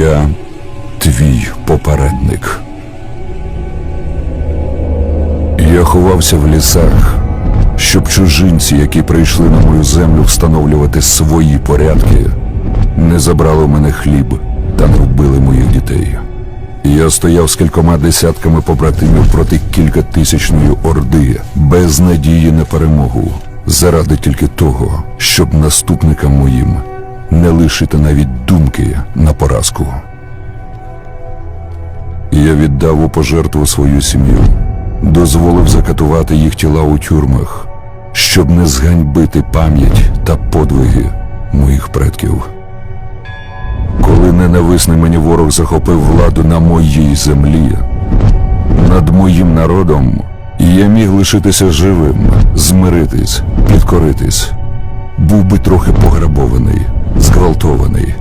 Я твій попередник. Я ховався в лісах, щоб чужинці, які прийшли на мою землю встановлювати свої порядки, не забрали в мене хліб та не вбили моїх дітей. Я стояв з кількома десятками побратимів проти кількатисячної орди без надії на перемогу, заради тільки того, щоб наступникам моїм не лишити навіть думки на поразку. Я віддав у пожертву свою сім'ю, дозволив закатувати їх тіла у тюрмах, щоб не зганьбити пам'ять та подвиги моїх предків. Коли ненависний мені ворог захопив владу на моїй землі, над моїм народом, я міг лишитися живим, змиритись, підкоритись. Був би трохи пограбований, зґвалтований,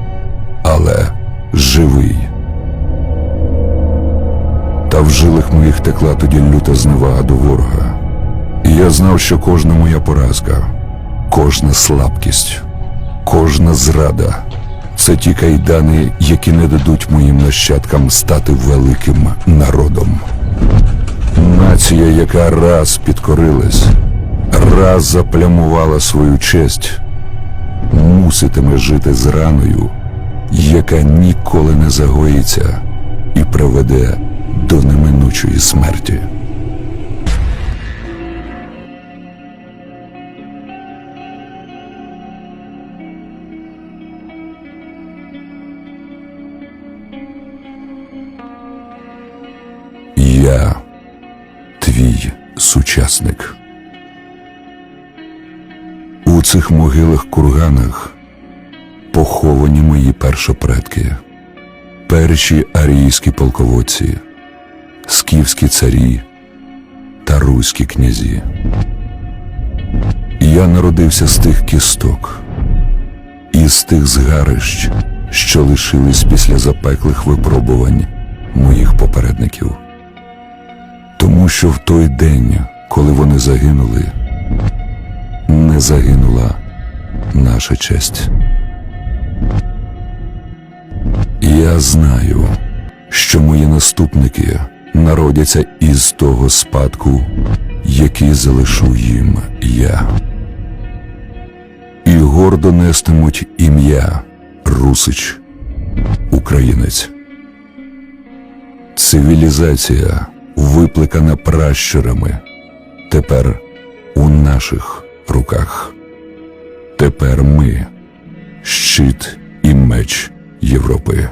але живий. Та в жилах моїх текла тоді люта зневага до ворога. І я знав, що кожна моя поразка, кожна слабкість, кожна зрада це ті кайдани, які не дадуть моїм нащадкам стати великим народом. Нація, яка раз підкорилась, раз заплямувала свою честь, муситиме жити з раною, яка ніколи не загоїться і приведе до неминучої смерті. Я твій сучасник. У цих могилах курганах поховані мої першопредки, перші арійські полководці, скіфські царі та руські князі. Я народився з тих кісток, із тих згарищ, що лишились після запеклих випробувань моїх попередників. Тому що в той день, коли вони загинули, загинула наша честь. Я знаю, що мої наступники народяться із того спадку, який залишу їм я. І гордо нестимуть ім'я Русич, українець. Цивілізація, викликана пращурами, тепер у наших руках. Тепер ми щит і меч Європи.